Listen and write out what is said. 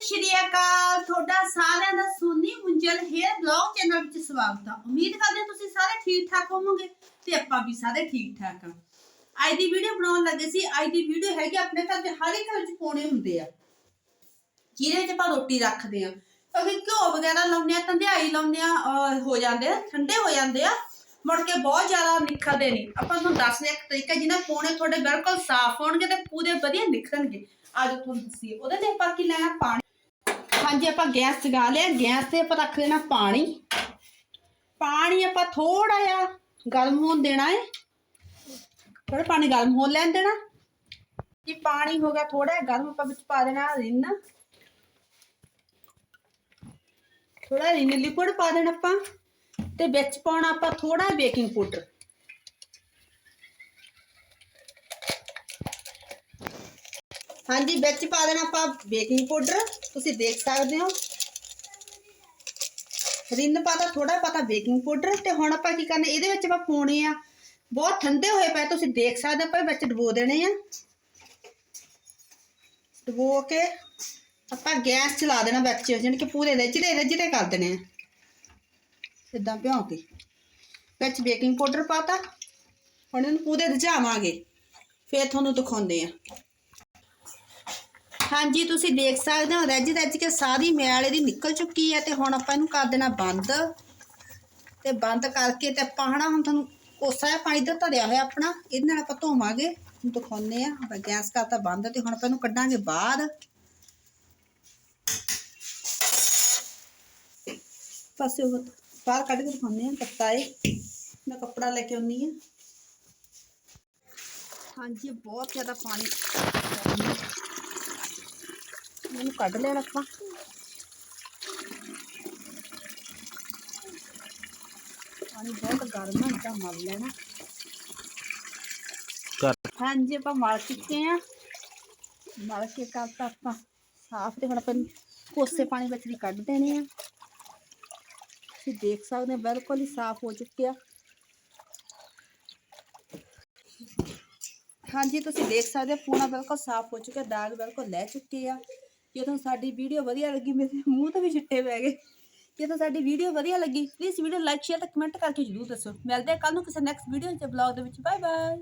ਸ਼੍ਰੀ ਅਕਾਲ, ਤੁਹਾਡਾ ਸਾਰਿਆਂ ਦਾ Soni Munjal hair blog channel ਵਿੱਚ ਸਵਾਗਤ ਹੈ ਉਮੀਦ ਕਰਦੇ ਹਾਂ ਤੁਸੀਂ ਸਾਰੇ ਠੀਕ ਠਾਕ ਹੋਵੋਗੇ ਤੇ ਆਪਾਂ ਵੀ ਸਾਰੇ ਠੀਕ ਠਾਕ ਹਾਂ ਅੱਜ ਦੀ ਵੀਡੀਓ ਬਣਾਉਣ ਲੱਗੇ ਸੀ। ਅੱਜ ਦੀ ਵੀਡੀਓ ਹੈਗੀ ਆਪਣੇ ਘਰ ਦੇ ਹਰ ਇੱਕ ਵਿੱਚ ਕੋਣੇ ਹੁੰਦੇ ਆ। ਜਿਹਦੇ ਵਿੱਚ ਆਪਾਂ ਰੋਟੀ ਰੱਖਦੇ ਆ। ਕਿਉਂਕਿ ਘਿਓ ਵਗੈਰਾ ਲਾਉਂਦੇ ਆ, ਧੰਦਿਆਈ ਲਾਉਂਦੇ ਆ ਹੋ ਜਾਂਦੇ ਆ, ਠੰਡੇ ਹੋ ਜਾਂਦੇ ਆ। ਮੁੜ ਕੇ ਬਹੁਤ ਜ਼ਿਆਦਾ ਨਿਖਰਦੇ ਨਹੀਂ। ਆਪਾਂ ਤੁਹਾਨੂੰ ਦੱਸਦੇ ਆ ਇੱਕ ਤਰੀਕਾ, ਜਿਹਨਾਂ ਕੋਣੇ ਤੁਹਾਡੇ ਬਿਲਕੁਲ ਸਾਫ਼ ਹੋਣਗੇ ਤੇ ਪੂਰੇ ਵਧੀਆ ਨਿਕਲਣਗੇ ਅੱਜ ਤੁਹਾਨੂੰ ਦੱਸੀਏ, ਉਹਦੇ ਤੇ ਆਪਾਂ ਕੀ ਲੈਣਾ? ਪਾਣੀ ਹਾਂਜੀ, ਆਪਾਂ ਗੈਸ ਜਗਾ ਲਿਆ। ਗੈਸ ਤੇ ਆਪਾਂ ਰੱਖ ਦੇਣਾ ਪਾਣੀ। ਪਾਣੀ ਆਪਾਂ ਥੋੜਾ ਜਿਹਾ ਗਰਮ ਹੋਣ ਦੇਣਾ ਹੈ ਥੋੜਾ ਪਾਣੀ ਗਰਮ ਹੋਣ ਲੈਣ ਦੇਣਾ। ਜੀ ਪਾਣੀ ਹੋ ਗਿਆ ਥੋੜਾ ਜਿਹਾ ਗਰਮ, ਆਪਾਂ ਵਿੱਚ ਪਾ ਦੇਣਾ ਰਿੰਨ। ਥੋੜਾ ਰਿੰਨ ਲਿਕੁਇਡ ਪਾ ਦੇਣਾ ਆਪਾਂ। ਤੇ ਵਿੱਚ ਪਾਉਣਾ ਆਪਾਂ ਥੋੜਾ ਬੇਕਿੰਗ ਪਾਊਡਰ। ਹਾਂਜੀ, ਵਿੱਚ ਪਾ ਦੇਣਾ ਆਪਾਂ ਬੇਕਿੰਗ ਪਾਊਡਰ ਤੁਸੀਂ ਦੇਖ ਸਕਦੇ ਹੋ। ਰਿੰਨ ਪਾਤਾ ਥੋੜਾ ਪਾਤਾ ਬੇਕਿੰਗ ਪਾਊਡਰ ਤੇ ਹੁਣ ਆਪਾਂ ਕੀ ਕਰਨਾ, ਇਹਦੇ ਵਿੱਚ ਆਪਾਂ ਪਾਉਣੇ ਆ। ਬਹੁਤ ਠੰਡੇ ਹੋਏ ਪਏ, ਤੁਸੀਂ ਦੇਖ ਸਕਦੇ ਹੋ ਆਪਾਂ ਵਿੱਚ ਡਬੋ ਦੇਣੇ ਆ। ਡਬੋ ਕੇ ਆਪਾਂ ਗੈਸ ਚਲਾ ਦੇਣਾ ਵਿੱਚ, ਜਾਣੀ ਕਿ ਪੂਰੇ ਰਜੜੇ ਰਜੜੇ ਕਰ ਦੇਣੇ ਆ। ਸਿੱਧਾ ਭਿਉਂ ਕੇ। ਵਿੱਚ ਬੇਕਿੰਗ ਪਾਊਡਰ ਪਾਤਾ ਹੁਣ ਇਹਨੂੰ ਪੂਰੇ ਰਝਾਵਾਂਗੇ। ਫੇਰ ਤੁਹਾਨੂੰ ਦਿਖਾਉਂਦੇ ਆ। ਹਾਂਜੀ, ਤੁਸੀਂ ਦੇਖ ਸਕਦੇ ਹੋ, ਰੱਜ ਰੱਜ ਕੇ ਸਾਰੀ ਮੈਲ ਇਹਦੀ ਨਿਕਲ ਚੁੱਕੀ ਹੈ ਤੇ ਹੁਣ ਆਪਾਂ ਇਹਨੂੰ ਕਰ ਦੇਣਾ ਬੰਦ। ਤੇ ਬੰਦ ਕਰਕੇ ਤੇ ਆਪਾਂ ਹਨਾ, ਹੁਣ ਤੁਹਾਨੂੰ ਕੋਸਾ ਜਿਹਾ ਪਾਣੀ ਦਾ ਧਰਿਆ ਹੋਇਆ ਆਪਣਾ, ਇਹਦੇ ਨਾਲ ਆਪਾਂ ਧੋਵਾਂਗੇ। ਹੁਣ ਆ ਆਪਾਂ ਗੈਸ ਕਰਤਾ ਬੰਦ ਤੇ ਹੁਣ ਆਪਾਂ ਇਹਨੂੰ ਕੱਢਾਂਗੇ ਬਾਹਰ। ਪਾਸੇ ਬਾਹਰ ਕੱਢ ਕੇ ਦਿਖਾਉਂਦੇ ਆ ਕੱਤਾ ਏ ਮੈਂ ਕੱਪੜਾ ਲੈ ਕੇ ਆਉਣੀ ਆ ਹਾਂਜੀ, ਬਹੁਤ ਜ਼ਿਆਦਾ ਪਾਣੀ ਇਹਨੂੰ ਕੱਢ ਲੈਣਾ ਆਪਾਂ। ਪਾਣੀ ਬਹੁਤ ਗਰਮ ਹੈ ਤਾਂ ਮਲ ਲੈਣਾ। ਕਰ ਹਾਂਜੀ ਆਪਾਂ ਮਲ ਚੁੱਕੇ ਆ। ਮਲ ਕੇ ਕਰਤਾ ਆਪਾਂ। ਸਾਫ਼ ਤੇ ਹੁਣ ਆਪਾਂ ਕੋਸੇ ਪਾਣੀ ਵਿੱਚ ਦੀ ਕੱਢ ਦੇਣੇ ਆ। ਤੁਸੀਂ ਦੇਖ ਸਕਦੇ ਹੋ ਬਿਲਕੁਲ ਹੀ ਸਾਫ਼ ਹੋ ਚੁੱਕਿਆ ਹਾਂਜੀ ਤੁਸੀਂ ਦੇਖ ਸਕਦੇ ਹੋ ਪੂਣਾ ਬਿਲਕੁਲ ਸਾਫ਼ ਹੋ ਚੁੱਕਿਆ ਦਾਗ ਬਿਲਕੁਲ ਲੈ ਚੁੱਕੇ ਆ। ਜਦੋਂ ਸਾਡੀ ਵੀਡੀਓ ਵਧੀਆ ਲੱਗੀ, ਮੇਰੇ ਮੂੰਹ ਤੇ ਵੀ ਛਿੱਟੇ ਪੈ ਗਏ। ਜਦੋਂ ਸਾਡੀ ਵੀਡੀਓ ਵਧੀਆ ਲੱਗੀ ਪਲੀਜ਼ ਵੀਡੀਓ ਲਾਈਕ ਸ਼ੇਅਰ ਤੇ ਕਮੈਂਟ ਕਰਕੇ ਜਰੂਰ ਦੱਸੋ। ਮਿਲਦੇ ਆ ਕੱਲ ਨੂੰ ਕਿਸੇ ਨੈਕਸਟ ਵੀਡੀਓ ਚ ਬਲੌਗ ਦੇ ਵਿੱਚ। Bye bye